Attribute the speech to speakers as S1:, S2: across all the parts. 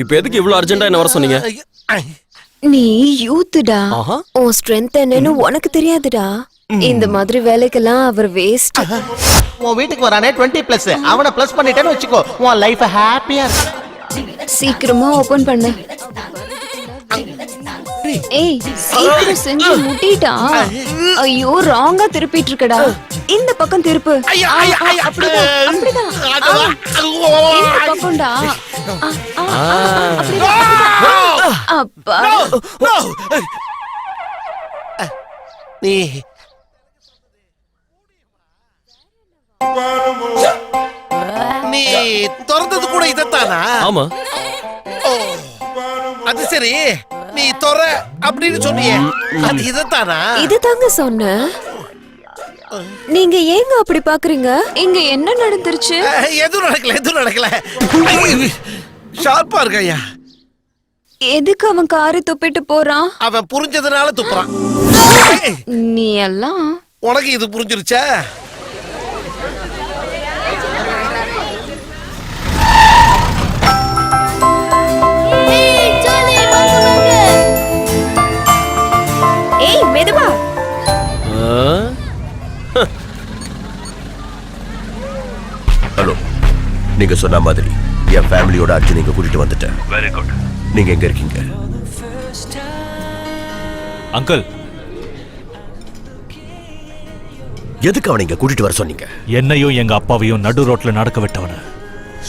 S1: இப்போ எதுக்கு இவ்வளவு அர்ஜென்ட்டா என்ன வர சொன்னீங்க?
S2: நீ யூத்துடா. உன் ஸ்ட்ரென்த் என்னன்னு உனக்கு தெரியாதுடா. இந்த மாதிரி வேலைக்கெல்லாம் அவர் வேஸ்ட்
S3: உன் வீட்டுக்கு வரானே டுவெண்ட்டி பிளஸ் அவனை பிளஸ் பண்ணிட்டேன்னு வச்சுக்கோ. உன் லைஃப் ஹாப்பியா இருக்கும்
S2: சீக்கிரமா ஓபன் பண்ணு. ஏய் சீக்கிரம் செஞ்சு முட்டிட்டா? ஐயோ ராங்கா திருப்பிட்டு இருக்கடா. இந்த பக்கம் திருப்பு. பக்கம்டா. அப்பா.
S3: நீ. நீ திறந்தது கூட இதத்தானா?
S1: ஆமா.
S3: அது சரி. நீ தொற அப்படின்னு சொன்னியே. அது இதத்தானா?
S2: இது தாங்க சொன்னேன். நீங்க ஏங்க அப்படி பாக்குறீங்க? இங்க என்ன நடந்துருச்சு?
S3: எதுவும் நடக்கல எதுவும் நடக்கல. ஷார்ப்பா இருக்க ஐயா?
S2: எதுக்கு அவன் காரை துப்பிட்டு போறான்?
S3: அவன் புரிஞ்சதுனால துப்புறான்.
S2: நீ எல்லாம்
S3: உனக்கு இது புரிஞ்சிருச்சா?
S4: நீங்க சொன்ன மாதிரி என் ஃபேமிலியோட அர்ஜுன் இங்க கூட்டிட்டு வந்துட்டேன் வெரி குட் நீங்க எங்க இருக்கீங்க?
S5: அங்கிள்.
S4: எதுக்கு அவனை இங்க கூட்டிட்டு வர சொன்னீங்க?
S5: என்னையும் எங்க அப்பாவையும் நடு ரோட்ல நடக்க விட்டவன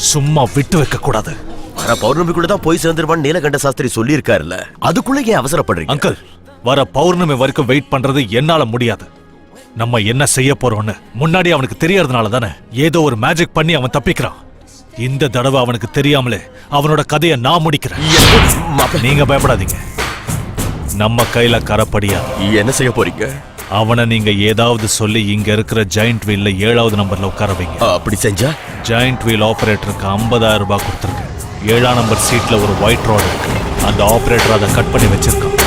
S5: சும்மா விட்டு வைக்க கூடாது.
S4: வர பௌர்ணமிக்குள்ள தான் போய் சேர்ந்துருவான்னு நீலகண்ட சாஸ்திரி சொல்லியிருக்காருல்ல. அதுக்குள்ள ஏன் அவசரப்படுறீங்க?
S5: அங்கிள் வர பௌர்ணமி வரைக்கும் வெயிட் பண்றது என்னால முடியாது. நம்ம என்ன செய்ய போறோம்னு முன்னாடி அவனுக்கு தெரியறதுனால தானே ஏதோ ஒரு மேஜிக் பண்ணி அவன் தப்பிக்கிறான். இந்த தடவை அவனுக்கு தெரியாமலே அவனோட கதையை நான் முடிக்கிறேன். நீங்க பயப்படாதீங்க. நம்ம கையில கரப்படியா
S4: என்ன செய்ய போறீங்க?
S5: அவனை நீங்க ஏதாவது சொல்லி இங்க இருக்கிற ஜெயிண்ட் வீல்ல ஏழாவது நம்பர்ல உட்கார வைங்க.
S4: அப்படி செஞ்சா?
S5: ஜாயிண்ட் வீல் ஆபரேட்டருக்கு 50000 ரூபாய் கொடுத்துருக்கேன் ஏழாம் நம்பர் சீட்ல ஒரு ஒயிட் ரோடு இருக்கு. அந்த ஆபரேட்டர் அதை கட் பண்ணி வச்சிருக்கான்.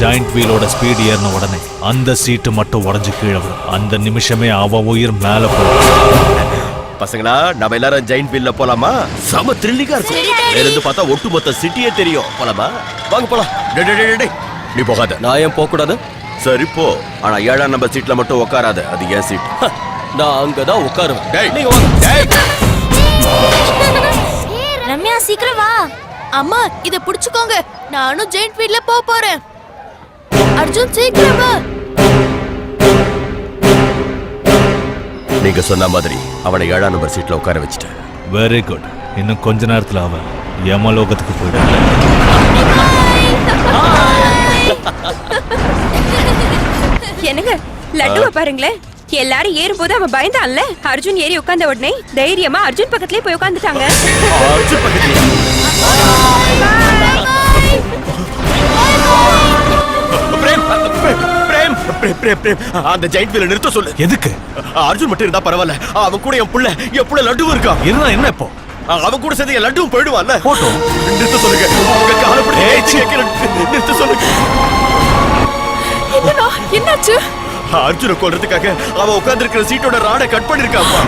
S5: ஜாயிண்ட் வீலோட ஸ்பீடு ஏறின உடனே அந்த சீட்டு மட்டும் உடஞ்சு கீழே விடும் அந்த நிமிஷமே அவ உயிர் மேல போகும்
S4: பசங்களா நம்ம எல்லாரும் ஜெயின் வீல்ல போலாமா? செம த்ரில்லிங்கா இருக்கும். இருந்து பார்த்தா ஒட்டுமொத்த சிட்டியே தெரியும். போலாமா? வாங்க போலாம். டேய், டேய், டேய், டேய். நீ போகாத.
S1: நான் ஏன் போக கூடாது
S4: சரி போ. ஆனா ஏழாம் நம்பர் சீட்ல மட்டும் உட்காராத அது ஏன் சீட்
S1: நான் அங்கதான் உட்காருவேன்
S4: டேய்.
S1: நீங்க வாங்க.
S6: ரம்யா சீக்கிரம் வா. அம்மா இத புடிச்சுக்கோங்க. நானும் ஜெயிண்ட் வீல்ல போக போறேன். அர்ஜுன் சீக்கிரம் வா.
S4: நீங்க சொன்ன மாதிரி அவனை ஏழாம் நம்பர் சீட்ல உட்கார வச்சுட்டேன்.
S5: வெரி குட் இன்னும் கொஞ்ச நேரத்துல அவன் யமலோகத்துக்கு போயிடுவான்
S7: என்னங்க லட்டுவ பாருங்களேன் எல்லாரும் ஏறும்போது அவன் பயந்தான்ல. அர்ஜுன் ஏறி உட்கார்ந்த உடனே தைரியமா அர்ஜுன் பக்கத்துலயே போய் உட்கார்ந்துட்டாங்க?
S4: பிரேம், பிரேம், பிரேம். அந்த ஜெயிண்ட் வீல நிறுத்த சொல்லு.
S5: எதுக்கு?
S4: அர்ஜுன் மட்டும் இருந்தா பரவாயில்ல. அவன் கூட என் புள்ள என் புள்ள லட்டுவும் இருக்கான்.
S5: இருந்தா என்ன இப்போ?
S4: அவன் கூட சேர்ந்து என் லட்டுவும் போயிடுவான்ல.
S5: போட்டோம்.
S4: நிறுத்த சொல்லுங்க. உங்க காலை பிடிச்சு ஏச்சி கேட்கிறேன். நிறுத்த சொல்லுங்க.
S7: என்னாச்சு?
S4: அர்ஜுனை கொல்றதுக்காக அவன் உட்கார்ந்திருக்கிற சீட்டோட ராடை கட் பண்ணிருக்காப்பா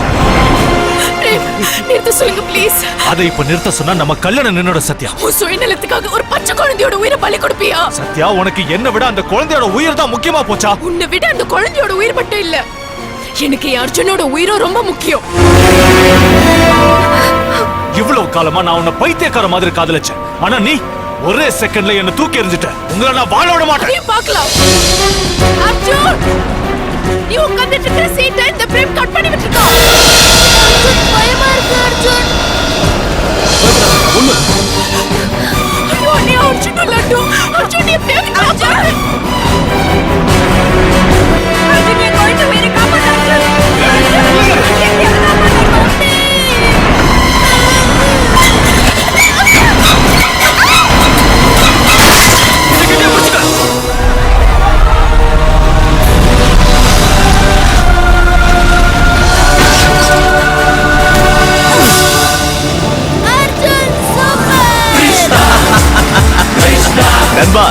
S7: நிறுத்த. சொல்லுங்க ப்ளீஸ்
S5: அதை இப்ப நிறுத்த சொன்னா நம்ம கல்யாணம் நின்னோட சத்யா.
S7: உன் சுயநலத்துக்காக ஒரு பச்சை குழந்தையோட உயிரை பலி கொடுப்பியா?
S5: சத்யா உனக்கு என்ன விட அந்த குழந்தையோட உயிர் தான் முக்கியமா போச்சா?
S7: உன்னை விட அந்த குழந்தையோட உயிர் மட்டும் இல்ல. எனக்கு என் அர்ஜுனோட உயிரும் ரொம்ப முக்கியம்.
S5: இவ்வளவு காலமா நான் உன்னை பைத்தியக்கார மாதிரி காதலிச்சேன். ஆனா நீ ஒரே செகண்ட்ல என்ன தூக்கி எறிஞ்சிட்ட. உங்களை நான் வாழ விட மாட்டேன்.
S7: பார்க்கலாம். அர்ஜுன் நீ உட்கார்ந்துட்டு இருக்கிற சீட்டை இந்த பிரேம் கட் பண்ணி விட்டுருக்கான்
S6: பயமா இருக்கு அர்ஜுன்
S7: ஐயோ நீ அர்ஜுன் லட்டு அர்ஜுன் நீ எப்படியாவது காப்பாத்து
S8: நண்பா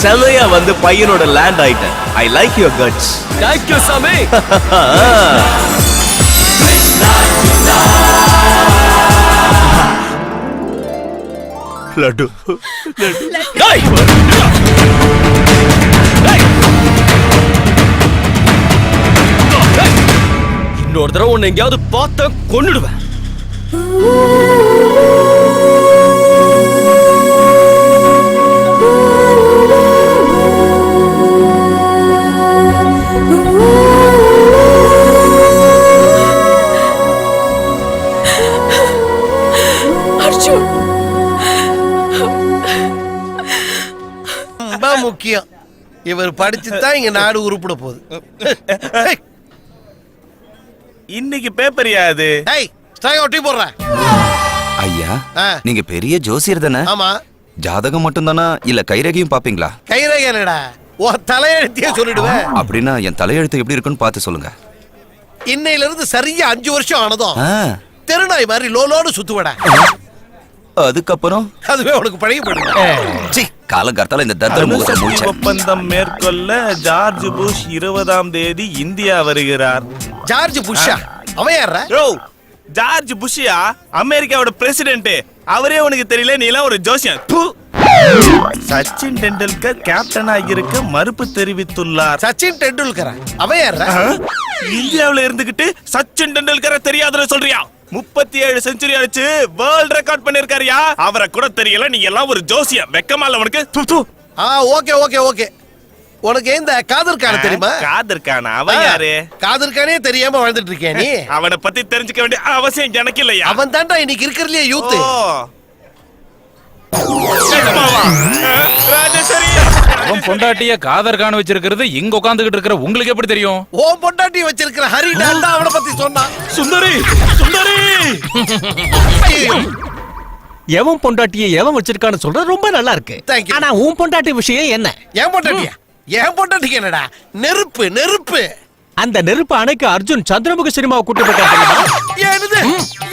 S8: செமையா வந்து பையனோட லேண்ட் ஆயிட்டேன். I like your guts
S1: thank you சாமி
S8: லட்டு!
S1: இன்னொரு தடவை உன்னை எங்கேயாவது பார்த்த கொன்னுடுவேன்.
S9: ரொம்ப முக்கியம். இவர் படிச்சு தான் இங்க நாடு உருப்பிட போகுது.
S8: இன்னைக்கு பேப்பர் யாது
S9: ஏய் ஸ்டாக் ஒட்டி போடுறேன்
S10: ஐயா
S9: ஆ.
S10: நீங்க பெரிய ஜோசியர் தானே?
S9: ஆமா.
S10: ஜாதகம் மட்டும்தானா? இல்ல கைரேகையும் பாப்பீங்களா?
S9: கைரேகை என்னடா? உன் தலையெழுத்தையே சொல்லிடுவேன்.
S10: அப்படின்னா என் தலையெழுத்து எப்படி இருக்குன்னு பார்த்து சொல்லுங்க.
S9: இன்னையில இருந்து சரியா அஞ்சு வருஷம் ஆனதும்
S10: ஆ,
S9: தெருநாய் மாதிரி லோலோன்னு சுத்துவடா.
S10: அதுக்கப்புறம்?
S9: அதுவே உனக்கு பழகி போயிடும்
S10: சி. காலங்கார்த்தால இந்த தர்தர முகத்தை
S8: ஒப்பந்தம் மேற்கொள்ள ஜார்ஜ் புஷ் இருபதாம் தேதி இந்தியா வருகிறார்.
S9: ஜார்ஜ் புஷ்ஷா? அவன் யாரா
S8: யோ ஜார்ஜ் புஷ்யா அமெரிக்காவோட பிரசிடென்ட் அவரே உனக்கு தெரியல நீ எல்லாம் ஒரு ஜோசியம். ப்பு. சச்சின் டெண்டுல்கர் கேப்டனா இருக்க மறுப்பு தெரிவித்துள்ளார்.
S9: சச்சின் டெண்டுல்கரா? அவன் யாரா?
S8: இந்தியாவுல இருந்துகிட்டு சச்சின் டெண்டுல்கரை தெரியாதுன்னு சொல்றியா? முப்பத்தி ஏழு செஞ்சுரி அடிச்சு வேர்ல்ட் ரெக்கார்ட் பண்ணிருக்காருயா? அவரை கூட தெரியல நீ எல்லாம் ஒரு ஜோசியம். வெக்கமா இல்ல உனக்கு.
S9: ஆ ஓகே ஓகே ஓகே. உனக்கு இந்த காதர்கான தெரியுமா?
S8: காதர் கானா அவன் யாரு?
S9: காதர்கானே தெரியாம வாழ்ந்துட்டு இருக்கியா நீ.
S8: அவனை பத்தி தெரிஞ்சுக்க வேண்டிய அவசியம் எனக்கு இல்லையா?
S9: அவன் தான்டா இன்னைக்கு இருக்கிறதுலயே யூத்
S8: ஓ. நிஜமாவா? ஆ, ராஜேஸ்வரி
S11: அவன் பொண்டாட்டிய காதர் காண வச்சிருக்கிறது இங்க உட்காந்துக்கிட்டு இருக்கிற உங்களுக்கு எப்படி தெரியும்?
S9: ஓ பொண்டாட்டி வச்சிருக்கிற ஹரி தான் அவனை பத்தி சொன்னான்
S1: சுந்தரி சுந்தரி.
S3: எவன் பொண்டாட்டியை எவன் வச்சிருக்கான்னு சொல்றது ரொம்ப நல்லா இருக்கு. ஆனா உன் பொண்டாட்டி விஷயம் என்ன?
S9: ஏன் பொண்டாட்டியா? ஏன் பொண்டாட்டிக்கு என்னடா? நெருப்பு நெருப்பு.
S3: அந்த நெருப்பு அணைக்கு அர்ஜுன் சந்திரமுக சினிமாவை கூட்டு போயிட்டான் தெரியுமா?
S9: ஏனுது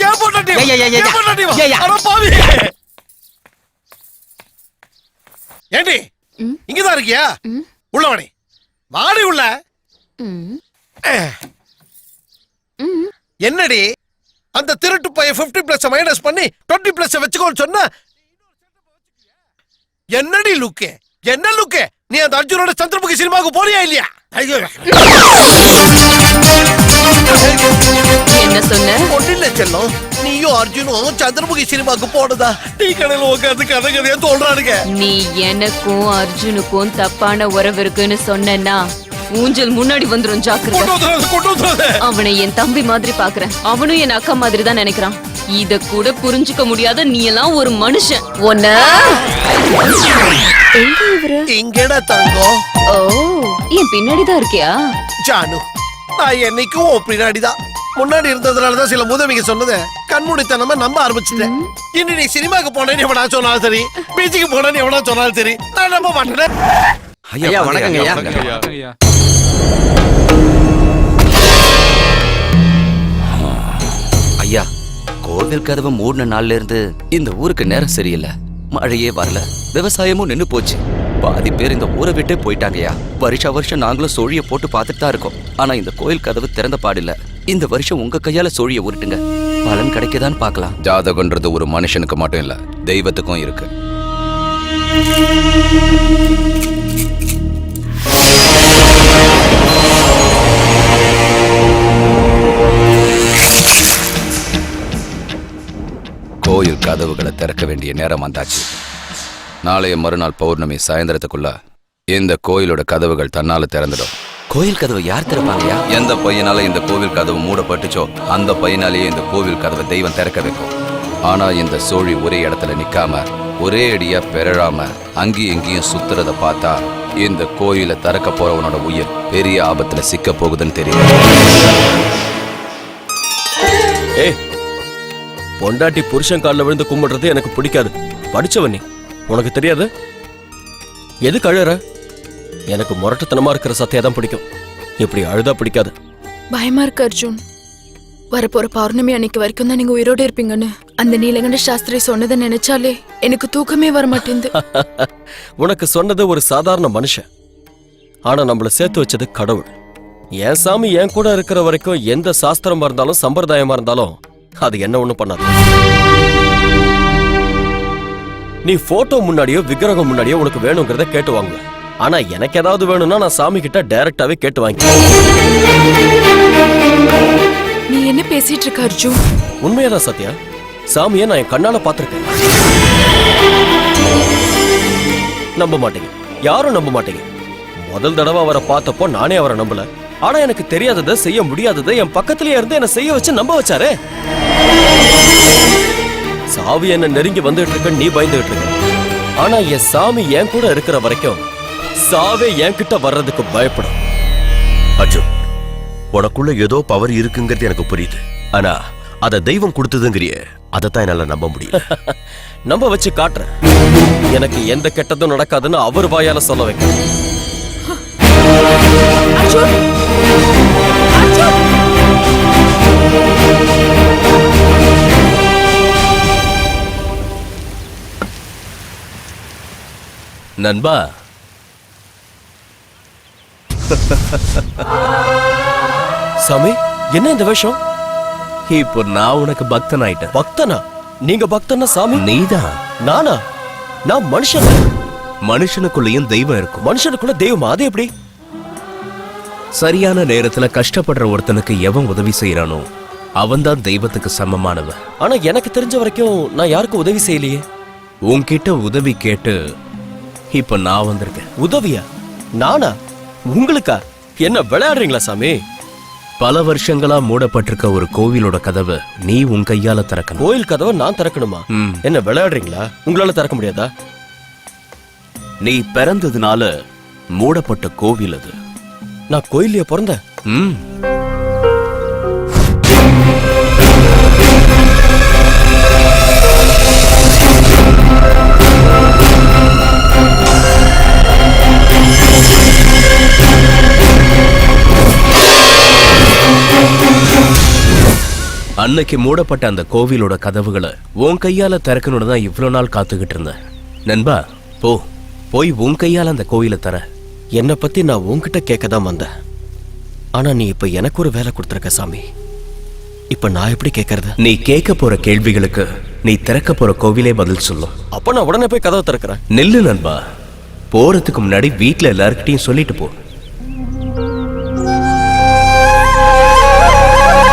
S9: ஏன் பொண்டாட்டி
S3: ஏய், ஏய், ஏய், ஏய்.
S9: ஏன் பொண்டாட்டி வா?
S3: ஏய், ஏய்.
S9: அட பாவி ஏண்டி? இங்கதான் இருக்கியா? உள்ள. வாடி வாடி உள்ள. என்னடி? அந்த திருட்டு பையன் 50 பிளஸ் மைனஸ் பண்ணி 20 பிளஸ் வச்சுக்கோன்னு சொன்னா என்னடி லுக்கு என்ன லுக்கு நீ அந்த அர்ஜுனோட சந்திரமுகி சினிமாவுக்கு போறியா இல்லையா? ஐயோ.
S2: என்ன சொன்ன?
S9: ஒன்றில்ல செல்லம். நீயும் அர்ஜுனும் சந்திரமுகி சினிமாவுக்கு போனதா டீ கடையில உட்காந்து கதை கதையா சொல்றானுங்க
S2: நீ எனக்கும் அர்ஜுனுக்கும் தப்பான உறவு இருக்குன்னு சொன்னேன்னா ஊஞ்சல் முன்னாடி வந்துரும் ஜாக்கிரதை அவனை என் தம்பி மாதிரி பாக்குறேன் அவனும் என் அக்கா மாதிரி தான் நினைக்கிறான் இத கூட புரிஞ்சுக்க முடியாத நீ எல்லாம் ஒரு மனுஷன் ஒன்ன எங்க இவரு
S9: இங்கடா தங்கம்
S2: ஓ என் பின்னாடி தான் இருக்கியா
S9: ஜானு நான் என்னைக்கும் உன் பின்னாடிதான் முன்னாடி இருந்ததுனாலதான் சில முதவிங்க சொன்னது கண்மூடித்தனமா நம்ப ஆரம்பிச்சுட்டேன். இனி நீ சினிமாக்கு போனேன்னு எவனா சொன்னாலும் சரி பீச்சுக்கு போனேன்னு எவனா சொன்னாலும் சரி நான் நம்ப மாட்டேன்.
S10: ஐயா வணக்கங்க
S11: ஐயா.
S10: ஐயா. கோவில் கதவை மூடின நாள்ல இருந்து இந்த ஊருக்கு நேரம் சரியில்லை. மழையே வரல. விவசாயமும் நின்னு போச்சு. பாதி பேர் இந்த ஊரை விட்டே போயிட்டாங்கய்யா வருஷா வருஷம் நாங்களும் சோழிய போட்டு பார்த்துட்டு தான் இருக்கோம். ஆனா இந்த கோயில் கதவு திறந்த பாடில்ல. இந்த வருஷம் உங்க கையால சோழிய உருட்டுங்க பலன் கிடைக்குதான்னு பார்க்கலாம். ஜாதகன்றது ஒரு மனுஷனுக்கு மட்டும் இல்ல தெய்வத்துக்கும் இருக்கு. கோயில் கதவுகளை திறக்க வேண்டிய நேரம் வந்தாச்சு. நாளைய மறுநாள் பௌர்ணமி சாயந்தரத்துக்குள்ள இந்த கோயிலோட கதவுகள் தன்னால திறந்துடும். கோயில் கதவை யார் திறப்பாங்கயா எந்த பையனால இந்த கோவில் கதவு மூடப்பட்டுச்சோ அந்த பையனாலேயே இந்த கோவில் கதவை தெய்வம் திறக்க வைக்கும். ஆனா இந்த சோழி ஒரே இடத்துல நிக்காம ஒரே அடியா பெறழாம அங்கேயும் இங்கேயும் சுத்துறத பார்த்தா இந்த கோயிலை திறக்க போறவனோட உயிர் பெரிய ஆபத்துல சிக்க போகுதுன்னு தெரியும்
S1: ஏய் பொண்டாட்டி புருஷன் காலில் விழுந்து கும்பிடுறது எனக்கு பிடிக்காது. படிச்சவன் நீ. உனக்கு தெரியாது? எதுக்கு அழுற? எனக்கு முரட்டுத்தனமா இருக்கிற சத்தையா தான் பிடிக்கும். இப்படி அழுதா பிடிக்காது.
S6: பயமா இருக்கு அர்ஜுன். வரப்போற பௌர்ணமி அன்னைக்கு வரைக்கும் தான் நீங்க உயிரோட இருப்பீங்கன்னு. அந்த நீலகண்ட சாஸ்திரி சொன்னதை நினைச்சாலே எனக்கு தூக்கமே வர மாட்டேங்குது
S1: உனக்கு சொன்னது ஒரு சாதாரண மனுஷன். ஆனா நம்மள சேர்த்து வச்சது கடவுள். என் சாமி என் கூட இருக்கிற வரைக்கும் எந்த சாஸ்திரமா இருந்தாலும் சம்பிரதாயமா இருந்தாலும் அது என்ன ஒண்ணும் பண்ணாது. நீ போட்டோ முன்னாடியோ விக்கிரகம் முன்னாடியோ உனக்கு வேணுங்கிறத கேட்டு வாங்குவேன். ஆனா எனக்கு ஏதாவது வேணும்னா நான் சாமி கிட்ட டைரக்டாவே கேட்டு வாங்கி
S7: நீ என்ன பேசிட்டு இருக்க அர்ஜுன்?
S1: உண்மையாதான் சத்யா? சாமியை நான் என் கண்ணால பார்த்திருக்கேன். நம்ப மாட்டீங்க. யாரும் நம்ப மாட்டீங்க. முதல் தடவை அவரை பார்த்தப்போ நானே அவரை நம்பல. ஆனா எனக்கு தெரியாததை செய்ய முடியாததை என் பக்கத்திலேயே இருந்து என்ன செய்ய வச்சு நம்ப வச்சாரே. சாவி என்ன நெருங்கி வந்துட்டு இருக்க நீ பயந்துகிட்டு இருக்க. ஆனா என் சாமி என் கூட இருக்கிற வரைக்கும் சாவே என்கிட்ட வர்றதுக்கு பயப்படும்.
S12: அர்ஜுன் உனக்குள்ள ஏதோ பவர் இருக்குங்கிறது எனக்கு புரியுது. ஆனா அத தெய்வம் கொடுத்ததுங்கிறிய அதைத்தான் என்னால நம்ப முடியல.
S1: நம்ப வச்சு காட்டுறேன். எனக்கு எந்த கெட்டதும் நடக்காதுன்னு அவர் வாயால சொல்ல வைக்க
S12: நண்பா
S1: சாமி என்ன இந்த விஷயம்
S12: இப்போ நான் உனக்கு பக்தன் ஆயிட்டேன்
S1: பக்தனா? நீங்க பக்தனா சாமி?
S12: நீதான்.
S1: நானா? நான் மனுஷன்.
S12: மனுஷனுக்குள்ளேயும் தெய்வம் இருக்கும்.
S1: மனுஷனுக்குள்ள தெய்வமா? அது எப்படி?
S12: சரியான நேரத்துல கஷ்டப்படுற ஒருத்தனுக்கு எவன் உதவி செய்யறானோ அவன்தான் தெய்வத்துக்கு சமமானவன்.
S1: ஆனா எனக்கு தெரிஞ்ச வரைக்கும் நான் யாருக்கும் உதவி செய்யலையே.
S12: உன்கிட்ட உதவி கேட்டு இப்ப நான் வந்திருக்கேன்.
S1: உதவியா? நானா? உங்களுக்கா? என்ன விளையாடுறீங்களா சாமி?
S12: பல வருஷங்களா மூடப்பட்டிருக்க ஒரு கோவிலோட கதவை நீ உன் கையால திறக்கணும்.
S1: கோயில் கதவை நான் திறக்கணுமா. என்ன விளையாடுறீங்களா? உங்களால திறக்க முடியாதா?
S12: நீ பிறந்ததுனால மூடப்பட்ட கோவில் அது.
S1: நான் கோயிலையே பிறந்தேன்.
S12: அன்னைக்கு மூடப்பட்ட அந்த கோவிலோட கதவுகளை உன் கையால திறக்கணும்னு தான் இவ்வளவு நாள் காத்துக்கிட்டு இருந்தேன். நண்பா போ. போய் உன் கையால அந்த கோவிலை தர.
S1: என்னை பத்தி நான் உன்கிட்ட கேட்க தான் வந்தேன். ஆனா நீ இப்ப எனக்கு ஒரு வேலை கொடுத்துருக்க சாமி. இப்ப நான் எப்படி கேட்கறது?
S12: நீ கேட்க போற கேள்விகளுக்கு நீ திறக்க போற கோவிலே பதில் சொல்லும்
S1: அப்ப நான் உடனே போய் கதவை திறக்கிறேன்.
S12: நெல்லு நண்பா. போறதுக்கு முன்னாடி வீட்ல எல்லார்கிட்டயும் சொல்லிட்டு போ.